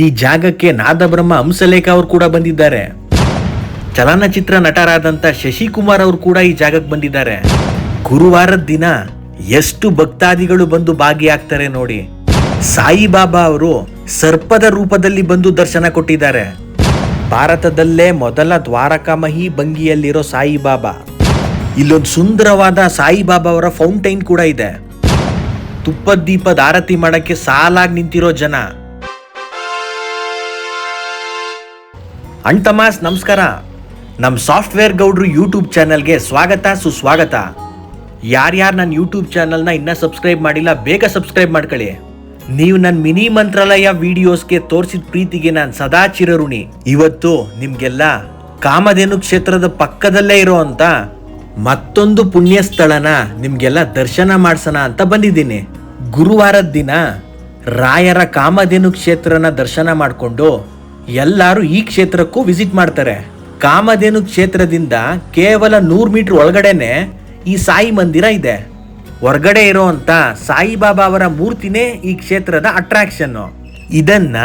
ಈ ಜಾಗಕ್ಕೆ ನಾದಬ್ರಹ್ಮ ಹಂಸಲೇಖ ಅವರು ಕೂಡ ಬಂದಿದ್ದಾರೆ. ಚಲನಚಿತ್ರ ನಟರಾದಂತ ಶಶಿಕುಮಾರ್ ಅವರು ಕೂಡ ಈ ಜಾಗಕ್ಕೆ ಬಂದಿದ್ದಾರೆ. ಗುರುವಾರದ ದಿನ ಎಷ್ಟು ಭಕ್ತಾದಿಗಳು ಬಂದು ಭಾಗಿಯಾಗ್ತಾರೆ ನೋಡಿ. ಸಾಯಿಬಾಬಾ ಅವರು ಸರ್ಪದ ರೂಪದಲ್ಲಿ ಬಂದು ದರ್ಶನ ಕೊಟ್ಟಿದ್ದಾರೆ. ಭಾರತದಲ್ಲೇ ಮೊದಲ ದ್ವಾರಕಾಮಹಿ ಭಂಗಿಯಲ್ಲಿರೋ ಸಾಯಿಬಾಬಾ. ಇಲ್ಲೊಂದು ಸುಂದರವಾದ ಸಾಯಿಬಾಬಾ ಅವರ ಫೌಂಟೈನ್ ಕೂಡ ಇದೆ. ತುಪ್ಪದ ದೀಪದ ಆರತಿ ಮಾಡಕ್ಕೆ ಸಾಲಾಗಿ ನಿಂತಿರೋ ಜನ. ಅಣ್ತಮಾಸ್ ನಮಸ್ಕಾರ. ನಮ್ಮ ಸಾಫ್ಟ್ವೇರ್ ಗೌಡ್ರು ಯೂಟ್ಯೂಬ್ ಚಾನಲ್ಗೆ ಸ್ವಾಗತ, ಸುಸ್ವಾಗತ. ಯಾರ್ಯಾರು ನನ್ನ ಯೂಟ್ಯೂಬ್ ಚಾನಲ್ನ ಇನ್ನೂ ಸಬ್ಸ್ಕ್ರೈಬ್ ಮಾಡಿಲ್ಲ, ಬೇಗ ಸಬ್ಸ್ಕ್ರೈಬ್ ಮಾಡ್ಕೊಳ್ಳಿ. ನೀವು ನನ್ನ ಮಿನಿ ಮಂತ್ರಾಲಯ ವಿಡಿಯೋಸ್ಗೆ ತೋರಿಸಿದ ಪ್ರೀತಿಗೆ ನಾನು ಸದಾ ಚಿರಋಣಿ. ಇವತ್ತು ನಿಮಗೆಲ್ಲ ಕಾಮಧೇನು ಕ್ಷೇತ್ರದ ಪಕ್ಕದಲ್ಲೇ ಇರೋ ಅಂತ ಮತ್ತೊಂದು ಪುಣ್ಯ ಸ್ಥಳನ ನಿಮಗೆಲ್ಲ ದರ್ಶನ ಮಾಡಿಸೋಣ ಅಂತ ಬಂದಿದ್ದೀನಿ. ಗುರುವಾರದ ದಿನ ರಾಯರ ಕಾಮಧೇನು ಕ್ಷೇತ್ರನ ದರ್ಶನ ಮಾಡಿಕೊಂಡು ಎಲ್ಲರೂ ಈ ಕ್ಷೇತ್ರಕ್ಕೂ ವಿಸಿಟ್ ಮಾಡ್ತಾರೆ. ಕಾಮಧೇನು ಕ್ಷೇತ್ರದಿಂದ ಕೇವಲ ನೂರು ಮೀಟರ್ ಒಳಗಡೆನೆ ಈ ಸಾಯಿ ಮಂದಿರ ಇದೆ. ಹೊರಗಡೆ ಇರೋವಂಥ ಸಾಯಿಬಾಬಾ ಅವರ ಮೂರ್ತಿನೇ ಈ ಕ್ಷೇತ್ರದ ಅಟ್ರಾಕ್ಷನ್ ಇದನ್ನ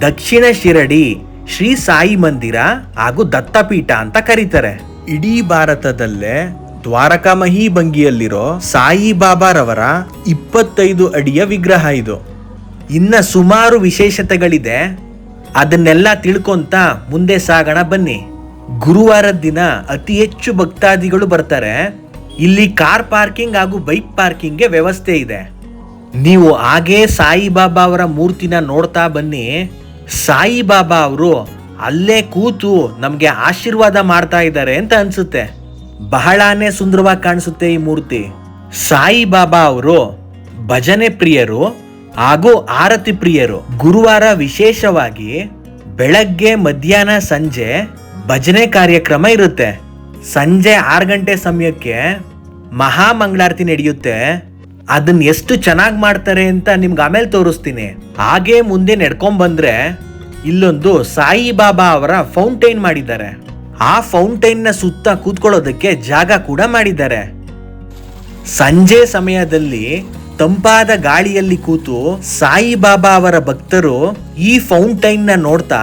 ದಕ್ಷಿಣ ಶಿರಡಿ ಶ್ರೀ ಸಾಯಿ ಮಂದಿರ ಹಾಗೂ ದತ್ತಪೀಠ ಅಂತ ಕರೀತಾರೆ. ಇಡೀ ಭಾರತದಲ್ಲೇ ದ್ವಾರಕಾಮಹಿ ಭಂಗಿಯಲ್ಲಿರೋ ಸಾಯಿಬಾಬಾರವರ ಇಪ್ಪತ್ತೈದು ಅಡಿಯ ವಿಗ್ರಹ ಇದು. ಇನ್ನ ಸುಮಾರು ವಿಶೇಷತೆಗಳಿದೆ. ಅದನ್ನೆಲ್ಲ ತಿಳ್ಕೊಂತ ಮುಂದೆ ಸಾಗೋಣ ಬನ್ನಿ. ಗುರುವಾರದ ದಿನ ಅತಿ ಹೆಚ್ಚು ಭಕ್ತಾದಿಗಳು ಬರ್ತಾರೆ. ಇಲ್ಲಿ ಕಾರ್ ಪಾರ್ಕಿಂಗ್ ಹಾಗೂ ಬೈಕ್ ಪಾರ್ಕಿಂಗ್ಗೆ ವ್ಯವಸ್ಥೆ ಇದೆ. ನೀವು ಹಾಗೇ ಸಾಯಿಬಾಬಾ ಅವರ ಮೂರ್ತಿನ ನೋಡ್ತಾ ಬನ್ನಿ. ಸಾಯಿಬಾಬಾ ಅವರು ಅಲ್ಲೇ ಕೂತು ನಮಗೆ ಆಶೀರ್ವಾದ ಮಾಡ್ತಾ ಇದ್ದಾರೆ ಅಂತ ಅನ್ಸುತ್ತೆ. ಬಹಳಾನೇ ಸುಂದರವಾಗಿ ಕಾಣಿಸುತ್ತೆ ಈ ಮೂರ್ತಿ. ಸಾಯಿಬಾಬಾ ಅವರು ಭಜನೆ ಪ್ರಿಯರು. ಹಾಗೂ ಆರತಿ ಪ್ರಿಯರು, ಗುರುವಾರ ವಿಶೇಷವಾಗಿ ಬೆಳಗ್ಗೆ ಮಧ್ಯಾಹ್ನ ಸಂಜೆ ಭಜನೆ ಕಾರ್ಯಕ್ರಮ ಇರುತ್ತೆ. ಸಂಜೆ ಆರು ಗಂಟೆ ಸಮಯಕ್ಕೆ ಮಹಾಮಂಗಳಾರತಿ ನಡೆಯುತ್ತೆ. ಅದನ್ನ ಎಷ್ಟು ಚೆನ್ನಾಗಿ ಮಾಡ್ತಾರೆ ಅಂತ ನಿಮ್ಗೆ ಆಮೇಲೆ ತೋರಿಸ್ತೀನಿ. ಹಾಗೆ ಮುಂದೆ ನಡ್ಕೊಂಡ್ ಬಂದ್ರೆ ಇಲ್ಲೊಂದು ಸಾಯಿಬಾಬಾ ಅವರ ಫೌಂಟೈನ್ ಮಾಡಿದ್ದಾರೆ. ಆ ಫೌಂಟೈನ್ನ ಸುತ್ತ ಕೂತ್ಕೊಳ್ಳೋದಕ್ಕೆ ಜಾಗ ಕೂಡ ಮಾಡಿದ್ದಾರೆ. ಸಂಜೆ ಸಮಯದಲ್ಲಿ ತಂಪಾದ ಗಾಳಿಯಲ್ಲಿ ಕೂತು ಸಾಯಿಬಾಬಾ ಅವರ ಭಕ್ತರು ಈ ಫೌಂಟೈನ್ನ ನೋಡ್ತಾ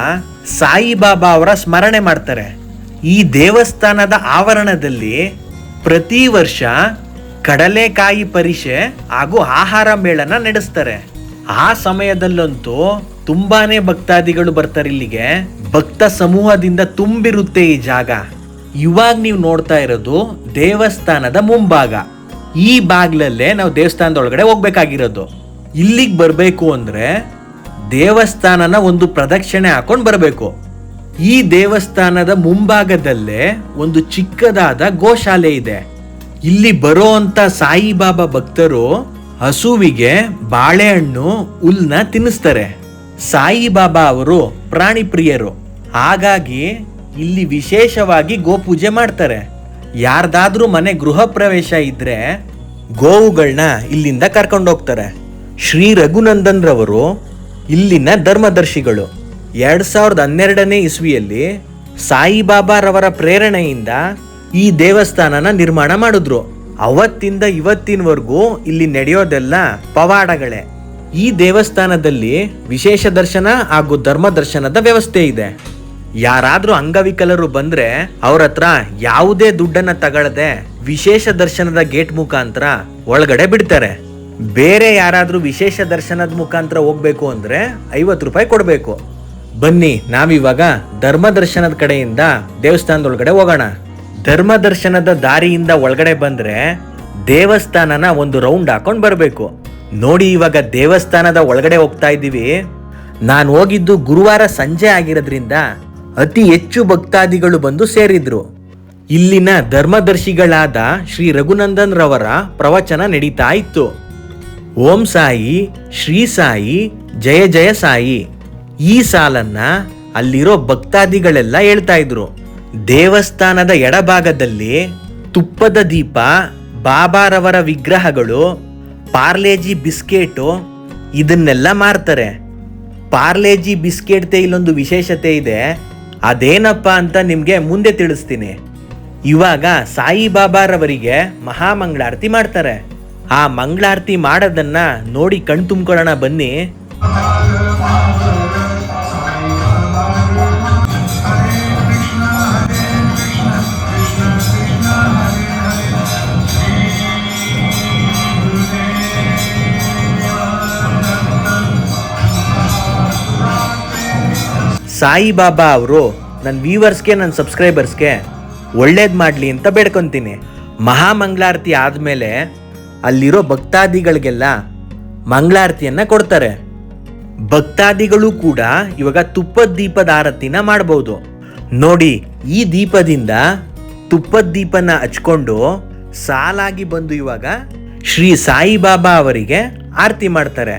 ಸಾಯಿಬಾಬಾ ಅವರ ಸ್ಮರಣೆ ಮಾಡ್ತಾರೆ. ಈ ದೇವಸ್ಥಾನದ ಆವರಣದಲ್ಲಿ ಪ್ರತಿ ವರ್ಷ ಕಡಲೆಕಾಯಿ ಪರಿಷೆ ಹಾಗೂ ಆಹಾರ ಮೇಳನ ನಡೆಸ್ತಾರೆ. ಆ ಸಮಯದಲ್ಲಂತೂ ತುಂಬಾನೇ ಭಕ್ತಾದಿಗಳು ಬರ್ತಾರೆ ಇಲ್ಲಿಗೆ. ಭಕ್ತ ಸಮೂಹದಿಂದ ತುಂಬಿರುತ್ತೆ ಈ ಜಾಗ. ಇವಾಗ ನೀವು ನೋಡ್ತಾ ಇರೋದು ದೇವಸ್ಥಾನದ ಮುಂಭಾಗ. ಈ ಬಾಗ್ಲಲ್ಲೇ ನಾವು ದೇವಸ್ಥಾನದ ಒಳಗಡೆ ಹೋಗ್ಬೇಕಾಗಿರೋದು. ಇಲ್ಲಿಗೆ ಬರಬೇಕು ಅಂದರೆ ದೇವಸ್ಥಾನನ ಒಂದು ಪ್ರದಕ್ಷಿಣೆ ಹಾಕೊಂಡು ಬರಬೇಕು. ಈ ದೇವಸ್ಥಾನದ ಮುಂಭಾಗದಲ್ಲೇ ಒಂದು ಚಿಕ್ಕದಾದ ಗೋಶಾಲೆ ಇದೆ. ಇಲ್ಲಿ ಬರೋ ಅಂತ ಸಾಯಿಬಾಬಾ ಭಕ್ತರು ಹಸುವಿಗೆ ಬಾಳೆಹಣ್ಣು ಹುಲ್ನ ತಿನ್ನಿಸ್ತಾರೆ. ಸಾಯಿಬಾಬಾ ಅವರು ಪ್ರಾಣಿ ಪ್ರಿಯರು ಹಾಗಾಗಿ ಇಲ್ಲಿ ವಿಶೇಷವಾಗಿ ಗೋಪೂಜೆ ಮಾಡ್ತಾರೆ. ಯಾರ್ದಾದ್ರೂ ಮನೆ ಗೃಹ ಪ್ರವೇಶ ಇದ್ರೆ ಗೋವುಗಳನ್ನ ಇಲ್ಲಿಂದ ಕರ್ಕೊಂಡು ಹೋಗ್ತಾರೆ. ಶ್ರೀ ರಘುನಂದನ್ ರವರು ಇಲ್ಲಿನ ಧರ್ಮದರ್ಶಿಗಳು. ಎರಡ್ ಸಾವಿರದ ಹನ್ನೆರಡನೇ ಇಸ್ವಿಯಲ್ಲಿ ಸಾಯಿಬಾಬಾರವರ ಪ್ರೇರಣೆಯಿಂದ ಈ ದೇವಸ್ಥಾನನ ನಿರ್ಮಾಣ ಮಾಡಿದ್ರು. ಅವತ್ತಿಂದ ಇವತ್ತಿನವರೆಗೂ ಇಲ್ಲಿ ನಡೆಯೋದೆಲ್ಲ ಪವಾಡಗಳೇ. ಈ ದೇವಸ್ಥಾನದಲ್ಲಿ ವಿಶೇಷ ದರ್ಶನ ಹಾಗೂ ಧರ್ಮ ದರ್ಶನದ ವ್ಯವಸ್ಥೆ ಇದೆ. ಯಾರಾದ್ರೂ ಅಂಗವಿಕಲರು ಬಂದ್ರೆ ಅವ್ರ ಹತ್ರ ಯಾವುದೇ ದುಡ್ಡನ್ನ ತಗೊಳ್ಳದೆ ವಿಶೇಷ ದರ್ಶನದ ಗೇಟ್ ಮುಖಾಂತರ ಒಳಗಡೆ ಬಿಡ್ತಾರೆ. ಬೇರೆ ಯಾರಾದರೂ ವಿಶೇಷ ದರ್ಶನದ ಮುಖಾಂತರ ಹೋಗ್ಬೇಕು ಅಂದ್ರೆ ಐವತ್ತು ರೂಪಾಯಿ ಕೊಡಬೇಕು. ಬನ್ನಿ, ನಾವಿವಾಗ ಧರ್ಮ ದರ್ಶನದ ಕಡೆಯಿಂದ ದೇವಸ್ಥಾನದೊಳಗಡೆ ಹೋಗೋಣ. ಧರ್ಮ ದರ್ಶನದ ದಾರಿಯಿಂದ ಒಳಗಡೆ ಬಂದ್ರೆ ದೇವಸ್ಥಾನನ ಒಂದು ರೌಂಡ್ ಹಾಕೊಂಡು ಬರಬೇಕು. ನೋಡಿ, ಇವಾಗ ದೇವಸ್ಥಾನದ ಒಳಗಡೆ ಹೋಗ್ತಾ ಇದ್ದೀವಿ. ನಾನು ಹೋಗಿದ್ದು ಗುರುವಾರ ಸಂಜೆ ಆಗಿರೋದ್ರಿಂದ ಅತಿ ಹೆಚ್ಚು ಭಕ್ತಾದಿಗಳು ಬಂದು ಸೇರಿದ್ರು. ಇಲ್ಲಿನ ಧರ್ಮದರ್ಶಿಗಳಾದ ಶ್ರೀ ರಘುನಂದನ್ ರವರ ಪ್ರವಚನ ನಡೀತಾ ಇತ್ತು. ಓಂ ಸಾಯಿ, ಶ್ರೀ ಸಾಯಿ, ಜಯ ಜಯ ಸಾಯಿ. ಈ ಸಾಲನ್ನ ಅಲ್ಲಿರೋ ಭಕ್ತಾದಿಗಳೆಲ್ಲ ಹೇಳ್ತಾ ಇದ್ರು. ದೇವಸ್ಥಾನದ ಎಡಭಾಗದಲ್ಲಿ ತುಪ್ಪದ ದೀಪ, ಬಾಬಾರವರ ವಿಗ್ರಹಗಳು, ಪಾರ್ಲೇಜಿ ಬಿಸ್ಕೆಟು ಇದನ್ನೆಲ್ಲ ಮಾರ್ತಾರೆ. ಪಾರ್ಲೇಜಿ ಬಿಸ್ಕೆಟ್ದೆ ಇಲ್ಲೊಂದು ವಿಶೇಷತೆ ಇದೆ. ಅದೇನಪ್ಪ ಅಂತ ನಿಮಗೆ ಮುಂದೆ ತಿಳಿಸ್ತೀನಿ. ಇವಾಗ ಸಾಯಿಬಾಬಾರವರಿಗೆ ಮಹಾಮಂಗಳಾರತಿ ಮಾಡ್ತಾರೆ. ಆ ಮಂಗಳಾರತಿ ಮಾಡೋದನ್ನ ನೋಡಿ ಕಣ್ ತುಂಬ್ಕೊಳ್ಳೋಣ ಬನ್ನಿ. ಸಾಯಿಬಾಬಾ ಅವರು ನನ್ನ ವ್ಯೂವರ್ಸ್ಗೆ ನನ್ನ ಸಬ್ಸ್ಕ್ರೈಬರ್ಸ್ಗೆ ಒಳ್ಳೇದು ಮಾಡಲಿ ಅಂತ ಬೇಡ್ಕೊತೀನಿ. ಮಹಾಮಂಗಳಾರತಿ ಆದಮೇಲೆ ಅಲ್ಲಿರೋ ಭಕ್ತಾದಿಗಳಿಗೆಲ್ಲ ಮಂಗಳಾರತಿಯನ್ನ ಕೊಡ್ತಾರೆ. ಭಕ್ತಾದಿಗಳು ಕೂಡ ಇವಾಗ ತುಪ್ಪದ ದೀಪದ ಆರತಿನ ಮಾಡಬಹುದು ನೋಡಿ, ಈ ದೀಪದಿಂದ ತುಪ್ಪದ ದೀಪನ ಹಚ್ಕೊಂಡು ಸಾಲಾಗಿ ಬಂದು ಇವಾಗ ಶ್ರೀ ಸಾಯಿಬಾಬಾ ಅವರಿಗೆ ಆರತಿ ಮಾಡ್ತಾರೆ.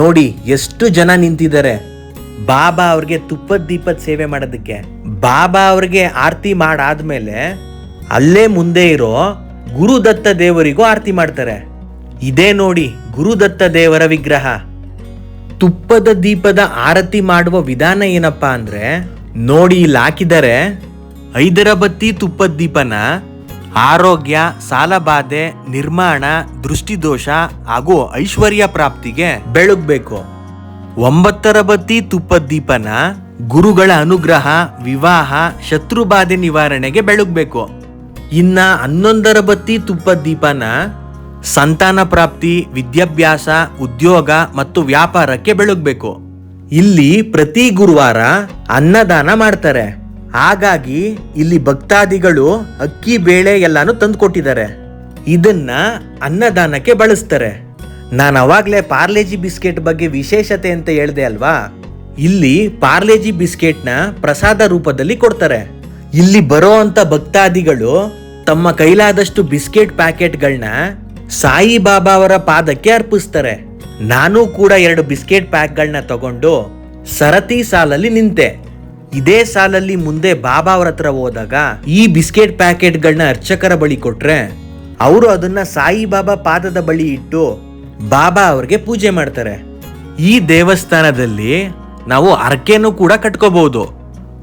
ನೋಡಿ, ಎಷ್ಟು ಜನ ನಿಂತಿದ್ದಾರೆ. ಬಾಬಾ ಅವ್ರಿಗೆ ತುಪ್ಪದ ದೀಪದ ಸೇವೆ ಮಾಡೋದಕ್ಕೆ. ಬಾಬಾ ಅವ್ರಿಗೆ ಆರತಿ ಮಾಡಾದ್ಮೇಲೆ ಅಲ್ಲೇ ಮುಂದೆ ಇರೋ ಗುರುದತ್ತ ದೇವರಿಗೂ ಆರತಿ ಮಾಡ್ತಾರೆ. ಇದೇ ನೋಡಿ ಗುರುದತ್ತ ದೇವರ ವಿಗ್ರಹ. ತುಪ್ಪದ ದೀಪದ ಆರತಿ ಮಾಡುವ ವಿಧಾನ ಏನಪ್ಪಾ ಅಂದ್ರೆ, ನೋಡಿ ಇಲ್ಲಿ ಹಾಕಿದರೆ ಐದರ ಬತ್ತಿ ತುಪ್ಪದ ದೀಪನ ಆರೋಗ್ಯ ಸಾಲಬಾಧೆ ನಿರ್ಮಾಣ, ದೃಷ್ಟಿದೋಷ ಹಾಗೂ ಐಶ್ವರ್ಯ ಪ್ರಾಪ್ತಿಗೆ ಬೆಳಗ್ಬೇಕು. ಒಂಬತ್ತರ ಬತ್ತಿ ತುಪ್ಪದ ದೀಪನ ಗುರುಗಳ ಅನುಗ್ರಹ, ವಿವಾಹ, ಶತ್ರುಬಾಧೆ ನಿವಾರಣೆಗೆ ಬೆಳಗ್ಬೇಕು. ಇನ್ನ ಹನ್ನೊಂದರ ಬತ್ತಿ ತುಪ್ಪದ ದೀಪನ ಸಂತಾನ ಪ್ರಾಪ್ತಿ, ವಿದ್ಯಾಭ್ಯಾಸ, ಉದ್ಯೋಗ ಮತ್ತು ವ್ಯಾಪಾರಕ್ಕೆ ಬೆಳಗ್ಬೇಕು. ಇಲ್ಲಿ ಪ್ರತಿ ಗುರುವಾರ ಅನ್ನದಾನ ಮಾಡ್ತಾರೆ. ಹಾಗಾಗಿ ಇಲ್ಲಿ ಭಕ್ತಾದಿಗಳು ಅಕ್ಕಿ, ಬೇಳೆ ಎಲ್ಲಾನು ತಂದುಕೊಟ್ಟಿದ್ದಾರೆ. ಇದನ್ನ ಅನ್ನದಾನಕ್ಕೆ ಬಳಸ್ತಾರೆ. ನಾನು ಅವಾಗಲೇ ಪಾರ್ಲೇಜಿ ಬಿಸ್ಕೆಟ್ ಬಗ್ಗೆ ವಿಶೇಷತೆ ಅಂತ ಹೇಳಿದೆ ಅಲ್ವಾ? ಇಲ್ಲಿ ಪಾರ್ಲೇಜಿ ಬಿಸ್ಕೆಟ್ನ ಪ್ರಸಾದ ರೂಪದಲ್ಲಿ ಕೊಡ್ತಾರೆ. ಇಲ್ಲಿ ಬರೋ ಅಂತ ಭಕ್ತಾದಿಗಳು ತಮ್ಮ ಕೈಲಾದಷ್ಟು ಬಿಸ್ಕೆಟ್ ಪ್ಯಾಕೆಟ್ಗಳನ್ನ ಸಾಯಿಬಾಬಾ ಅವರ ಪಾದಕ್ಕೆ ಅರ್ಪಿಸ್ತಾರೆ. ನಾನು ಕೂಡ ಎರಡು ಬಿಸ್ಕೆಟ್ ಪ್ಯಾಕ್ಗಳನ್ನ ತಗೊಂಡು ಸರತಿ ಸಾಲಲ್ಲಿ ನಿಂತೆ. ಇದೇ ಸಾಲಲ್ಲಿ ಮುಂದೆ ಬಾಬಾ ಅವರ ಹತ್ರ ಹೋದಾಗ ಈ ಬಿಸ್ಕೆಟ್ ಪ್ಯಾಕೆಟ್ಗಳನ್ನ ಅರ್ಚಕರ ಬಳಿ ಕೊಟ್ರೆ, ಅವರು ಅದನ್ನ ಸಾಯಿಬಾಬಾ ಪಾದದ ಬಳಿ ಇಟ್ಟು ಬಾಬಾ ಅವ್ರಿಗೆ ಪೂಜೆ ಮಾಡ್ತಾರೆ. ಈ ದೇವಸ್ಥಾನದಲ್ಲಿ ನಾವು ಅರಕೆನೂ ಕೂಡ ಕಟ್ಕೋಬಹುದು.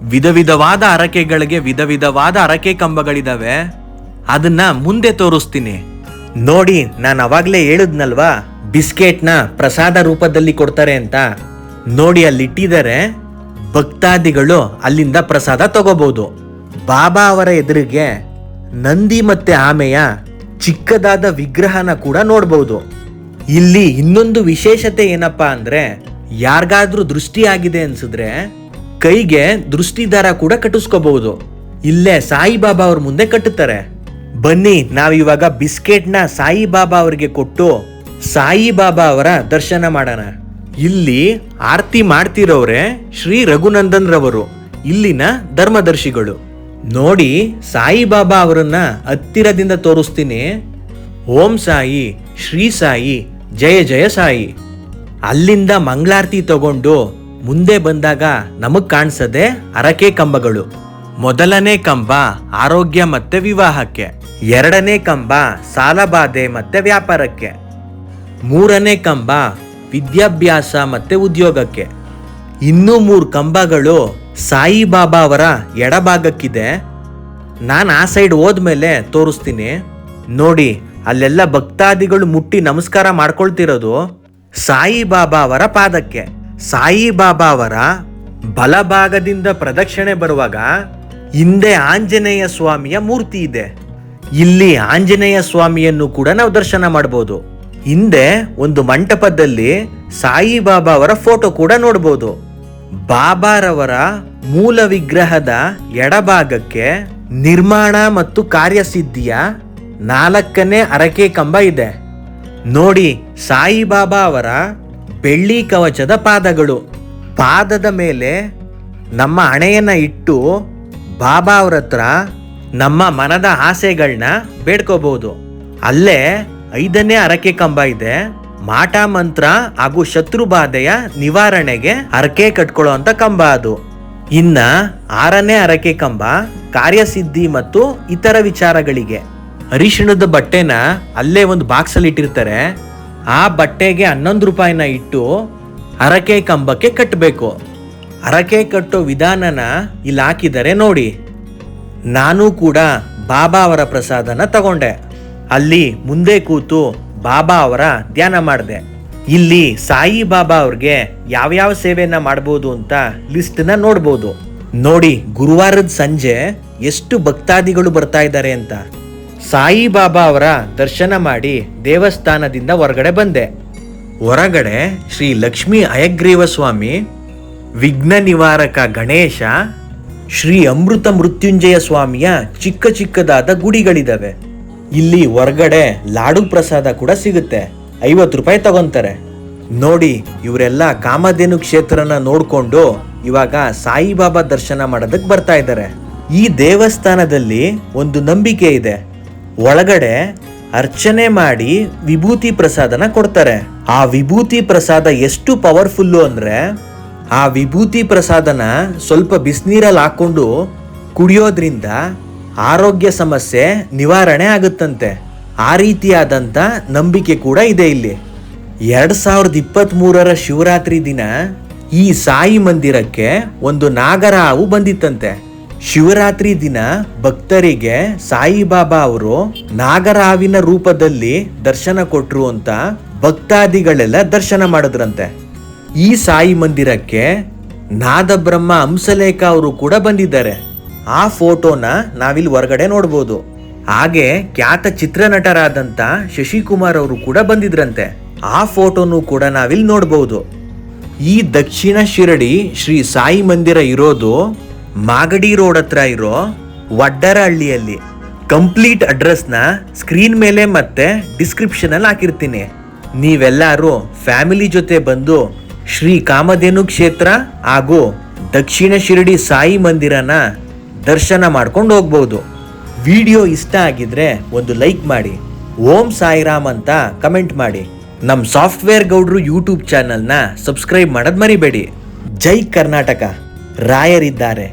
ವಿಧ ವಿಧವಾದ ಅರಕೆಗಳಿಗೆ ವಿಧ ವಿಧವಾದ ಅರಕೆ ಕಂಬಗಳಿದಾವೆ. ಅದನ್ನ ಮುಂದೆ ತೋರಿಸ್ತೀನಿ. ನೋಡಿ ನಾನು ಅವಾಗ್ಲೇ ಹೇಳಿದ್ನಲ್ವಾ? ಬಿಸ್ಕೆಟ್ನ ಪ್ರಸಾದ ರೂಪದಲ್ಲಿ ಕೊಡ್ತಾರೆ ಅಂತ. ನೋಡಿ ಅಲ್ಲಿ ಇಟ್ಟಿದ್ದಾರೆ. ಭಕ್ತಾದಿಗಳು ಅಲ್ಲಿಂದ ಪ್ರಸಾದ ತಗೋಬಹುದು. ಬಾಬಾ ಅವರ ಎದುರಿಗೆ ನಂದಿ ಮತ್ತೆ ಆಮೆಯ ಚಿಕ್ಕದಾದ ವಿಗ್ರಹನ ಕೂಡ ನೋಡ್ಬೋದು. ಇಲ್ಲಿ ಇನ್ನೊಂದು ವಿಶೇಷತೆ ಏನಪ್ಪಾ ಅಂದ್ರೆ, ಯಾರಿಗಾದ್ರೂ ದೃಷ್ಟಿ ಆಗಿದೆ ಅನ್ಸಿದ್ರೆ, ಕೈಗೆ ದೃಷ್ಟಿದಾರ ಕೂಡ ಕಟ್ಟಿಸ್ಕೋಬಹುದು. ಇಲ್ಲೇ ಸಾಯಿಬಾಬಾ ಅವ್ರ ಮುಂದೆ ಕಟ್ಟುತ್ತಾರೆ. ಬನ್ನಿ ನಾವಿವಾಗ ಬಿಸ್ಕೆಟ್ನ ಸಾಯಿಬಾಬಾ ಅವರಿಗೆ ಕೊಟ್ಟು, ಸಾಯಿಬಾಬಾ ಅವರ ದರ್ಶನ ಮಾಡೋಣ. ಇಲ್ಲಿ ಆರತಿ ಮಾಡ್ತಿರೋರೆ ಶ್ರೀ ರಘುನಂದನ್ ರವರು, ಇಲ್ಲಿನ ಧರ್ಮದರ್ಶಿಗಳು. ನೋಡಿ, ಸಾಯಿಬಾಬಾ ಅವರನ್ನ ಹತ್ತಿರದಿಂದ ತೋರಿಸ್ತೀನಿ. ಓಂ ಸಾಯಿ, ಶ್ರೀ ಸಾಯಿ ಜಯ ಜಯ ಸಾಯಿ. ಅಲ್ಲಿಂದ ಮಂಗಳಾರತಿ ತಗೊಂಡು ಮುಂದೆ ಬಂದಾಗ ನಮಗ್ ಕಾಣಿಸದೆ ಅರಕೆ ಕಂಬಗಳು. ಮೊದಲನೇ ಕಂಬ ಆರೋಗ್ಯ ಮತ್ತೆ ವಿವಾಹಕ್ಕೆ. ಎರಡನೇ ಕಂಬ ಸಾಲಬಾಧೆ ಮತ್ತೆ ವ್ಯಾಪಾರಕ್ಕೆ. ಮೂರನೇ ಕಂಬ ವಿದ್ಯಾಭ್ಯಾಸ ಮತ್ತೆ ಉದ್ಯೋಗಕ್ಕೆ. ಇನ್ನೂ ಮೂರು ಕಂಬಗಳು ಸಾಯಿಬಾಬಾ ಅವರ ಎಡಭಾಗಕ್ಕಿದೆ. ನಾನು ಆ ಸೈಡ್ ಹೋದ್ಮೇಲೆ ತೋರಿಸ್ತೀನಿ. ನೋಡಿ ಅಲ್ಲೆಲ್ಲ ಭಕ್ತಾದಿಗಳು ಮುಟ್ಟಿ ನಮಸ್ಕಾರ ಮಾಡ್ಕೊಳ್ತಿರೋದು ಸಾಯಿಬಾಬಾ ಅವರ ಪಾದಕ್ಕೆ. ಸಾಯಿಬಾಬಾ ಅವರ ಬಲಭಾಗದಿಂದ ಪ್ರದಕ್ಷಿಣೆ ಬರುವಾಗ ಹಿಂದೆ ಆಂಜನೇಯ ಸ್ವಾಮಿಯ ಮೂರ್ತಿ ಇದೆ. ಇಲ್ಲಿ ಆಂಜನೇಯ ಸ್ವಾಮಿಯನ್ನು ಕೂಡ ನಾವು ದರ್ಶನ ಮಾಡಬಹುದು ಹಿಂದೆ ಒಂದು ಮಂಟಪದಲ್ಲಿ ಸಾಯಿಬಾಬಾ ಅವರ ಫೋಟೋ ಕೂಡ ನೋಡಬಹುದು ಬಾಬಾರವರ ಮೂಲ ವಿಗ್ರಹದ ಎಡಭಾಗಕ್ಕೆ ನಿರ್ಮಾಣ ಮತ್ತು ಕಾರ್ಯಸಿದ್ಧಿಯ ನಾಲ್ಕನೇ ಅರಕೆ ಕಂಬ ಇದೆ. ನೋಡಿ, ಸಾಯಿಬಾಬಾ ಅವರ ಬೆಳ್ಳಿ ಕವಚದ ಪಾದಗಳು. ಪಾದದ ಮೇಲೆ ನಮ್ಮ ಹಣೆಯನ್ನ ಇಟ್ಟು ಬಾಬಾ ಅವ್ರ ಹತ್ರ ನಮ್ಮ ಮನದ ಆಸೆಗಳನ್ನ ಬೇಡ್ಕೋಬಹುದು ಅಲ್ಲೇ ಐದನೇ ಅರಕೆ ಕಂಬ ಇದೆ. ಮಾಟ ಮಂತ್ರ ಹಾಗೂ ಶತ್ರು ಬಾಧೆಯ ನಿವಾರಣೆಗೆ ಅರಕೆ ಕಟ್ಕೊಳ್ಳೋ ಅಂತ ಕಂಬ ಅದು. ಇನ್ನ ಆರನೇ ಅರಕೆ ಕಂಬ ಕಾರ್ಯಸಿದ್ಧಿ ಮತ್ತು ಇತರ ವಿಚಾರಗಳಿಗೆ. ಅರಿಶಿಣದ ಬಟ್ಟೆನ ಅಲ್ಲೇ ಒಂದು ಬಾಕ್ಸ್ ಅಲ್ಲಿ ಇಟ್ಟಿರ್ತಾರೆ. ಆ ಬಟ್ಟೆಗೆ ಹನ್ನೊಂದು ರೂಪಾಯಿನ ಇಟ್ಟು ಹರಕೆ ಕಂಬಕ್ಕೆ ಕಟ್ಟಬೇಕು. ಹರಕೆ ಕಟ್ಟೋ ವಿಧಾನನ ಇಲ್ಲಿ ಹಾಕಿದರೆ ನೋಡಿ. ನಾನು ಕೂಡ ಬಾಬಾ ಅವರ ಪ್ರಸಾದನ ತಗೊಂಡೆ. ಅಲ್ಲಿ ಮುಂದೆ ಕೂತು ಬಾಬಾ ಅವರ ಧ್ಯಾನ ಮಾಡಿದೆ. ಇಲ್ಲಿ ಸಾಯಿ ಬಾಬಾ ಅವ್ರಿಗೆ ಯಾವ್ಯಾವ ಸೇವೆಯನ್ನ ಮಾಡ್ಬೋದು ಅಂತ ಲಿಸ್ಟ್ನ ನೋಡ್ಬೋದು. ನೋಡಿ ಗುರುವಾರದ ಸಂಜೆ ಎಷ್ಟು ಭಕ್ತಾದಿಗಳು ಬರ್ತಾ ಇದ್ದಾರೆ ಅಂತ. ಸಾಯಿ ಬಾಬಾ ಅವರ ದರ್ಶನ ಮಾಡಿ ದೇವಸ್ಥಾನದಿಂದ ಹೊರಗಡೆ ಬಂದೆ. ಹೊರಗಡೆ ಶ್ರೀ ಲಕ್ಷ್ಮೀ ಅಯಗ್ರೀವ ಸ್ವಾಮಿ, ವಿಘ್ನ ನಿವಾರಕ ಗಣೇಶ, ಶ್ರೀ ಅಮೃತ ಮೃತ್ಯುಂಜಯ ಸ್ವಾಮಿಯ ಚಿಕ್ಕ ಚಿಕ್ಕದಾದ ಗುಡಿಗಳಿದ್ದಾವೆ ಇಲ್ಲಿ ಹೊರಗಡೆ ಲಾಡು ಪ್ರಸಾದ ಕೂಡ ಸಿಗುತ್ತೆ. ಐವತ್ತು ರೂಪಾಯಿ ತಗೊಂತಾರೆ. ನೋಡಿ, ಇವರೆಲ್ಲ ಕಾಮಧೇನು ಕ್ಷೇತ್ರನ ನೋಡ್ಕೊಂಡು ಇವಾಗ ಸಾಯಿಬಾಬಾ ದರ್ಶನ ಮಾಡೋದಕ್ಕೆ ಬರ್ತಾ ಇದ್ದಾರೆ. ಈ ದೇವಸ್ಥಾನದಲ್ಲಿ ಒಂದು ನಂಬಿಕೆ ಇದೆ. ಒಳಗಡೆ ಅರ್ಚನೆ ಮಾಡಿ ವಿಭೂತಿ ಪ್ರಸಾದನ ಕೊಡ್ತಾರೆ. ಆ ವಿಭೂತಿ ಪ್ರಸಾದ ಎಷ್ಟು ಪವರ್ಫುಲ್ಲು ಅಂದ್ರೆ ಆ ವಿಭೂತಿ ಪ್ರಸಾದನ ಸ್ವಲ್ಪ ಬಿಸಿನೀರಲ್ಲಿ ಹಾಕೊಂಡು ಕುಡಿಯೋದ್ರಿಂದ ಆರೋಗ್ಯ ಸಮಸ್ಯೆ ನಿವಾರಣೆ ಆಗುತ್ತಂತೆ. ಆ ರೀತಿಯಾದಂಥ ನಂಬಿಕೆ ಕೂಡ ಇದೆ ಇಲ್ಲಿ. ಎರಡು ಸಾವಿರದ ಇಪ್ಪತ್ತ್ಮೂರರ ಶಿವರಾತ್ರಿ ದಿನ ಈ ಸಾಯಿ ಮಂದಿರಕ್ಕೆ ಒಂದು ನಾಗರ ಹಾವು ಬಂದಿತ್ತಂತೆ. ಶಿವರಾತ್ರಿ ದಿನ ಭಕ್ತರಿಗೆ ಸಾಯಿಬಾಬಾ ಅವರು ನಾಗರಾವಿನ ರೂಪದಲ್ಲಿ ದರ್ಶನ ಕೊಟ್ರು ಅಂತ ಭಕ್ತಾದಿಗಳೆಲ್ಲ ದರ್ಶನ ಮಾಡಿದ್ರಂತೆ. ಈ ಸಾಯಿ ಮಂದಿರಕ್ಕೆ ನಾದಬ್ರಹ್ಮ ಹಂಸಲೇಖ ಅವರು ಕೂಡ ಬಂದಿದ್ದಾರೆ. ಆ ಫೋಟೋನ ನಾವಿಲ್ಲಿ ಹೊರಗಡೆ ನೋಡ್ಬೋದು. ಹಾಗೆ ಖ್ಯಾತ ಚಿತ್ರನಟರಾದಂಥ ಶಶಿಕುಮಾರ್ ಅವರು ಕೂಡ ಬಂದಿದ್ರಂತೆ. ಆ ಫೋಟೋನು ಕೂಡ ನಾವಿಲ್ಲಿ ನೋಡ್ಬೋದು. ಈ ದಕ್ಷಿಣ ಶಿರಡಿ ಶ್ರೀ ಸಾಯಿ ಮಂದಿರ ಇರೋದು ಮಾಗಡಿ ರೋಡ್ ಹತ್ರ ಇರೋ ವಡ್ಡರಹಳ್ಳಿಯಲ್ಲಿ ಕಂಪ್ಲೀಟ್ ಅಡ್ರೆಸ್ನ ಸ್ಕ್ರೀನ್ ಮೇಲೆ ಮತ್ತೆ ಡಿಸ್ಕ್ರಿಪ್ಷನ್ ಅಲ್ಲಿ ಹಾಕಿರ್ತೀನಿ. ನೀವೆಲ್ಲರೂ ಫ್ಯಾಮಿಲಿ ಜೊತೆ ಬಂದು ಶ್ರೀ ಕಾಮಧೇನು ಕ್ಷೇತ್ರ ಹಾಗೂ ದಕ್ಷಿಣ ಶಿರಡಿ ಸಾಯಿ ಮಂದಿರನ ದರ್ಶನ ಮಾಡ್ಕೊಂಡು ಹೋಗ್ಬೋದು. ವಿಡಿಯೋ ಇಷ್ಟ ಆಗಿದ್ರೆ ಒಂದು ಲೈಕ್ ಮಾಡಿ, ಓಂ ಸಾಯಿರಾಮ್ ಅಂತ ಕಮೆಂಟ್ ಮಾಡಿ. ನಮ್ಮ ಸಾಫ್ಟ್ವೇರ್ ಗೌಡ್ರು ಯೂಟ್ಯೂಬ್ ಚಾನಲ್ನ ಸಬ್ಸ್ಕ್ರೈಬ್ ಮಾಡೋದು ಮರಿಬೇಡಿ. ಜೈ ಕರ್ನಾಟಕ. ರಾಯರಿದ್ದಾರೆ.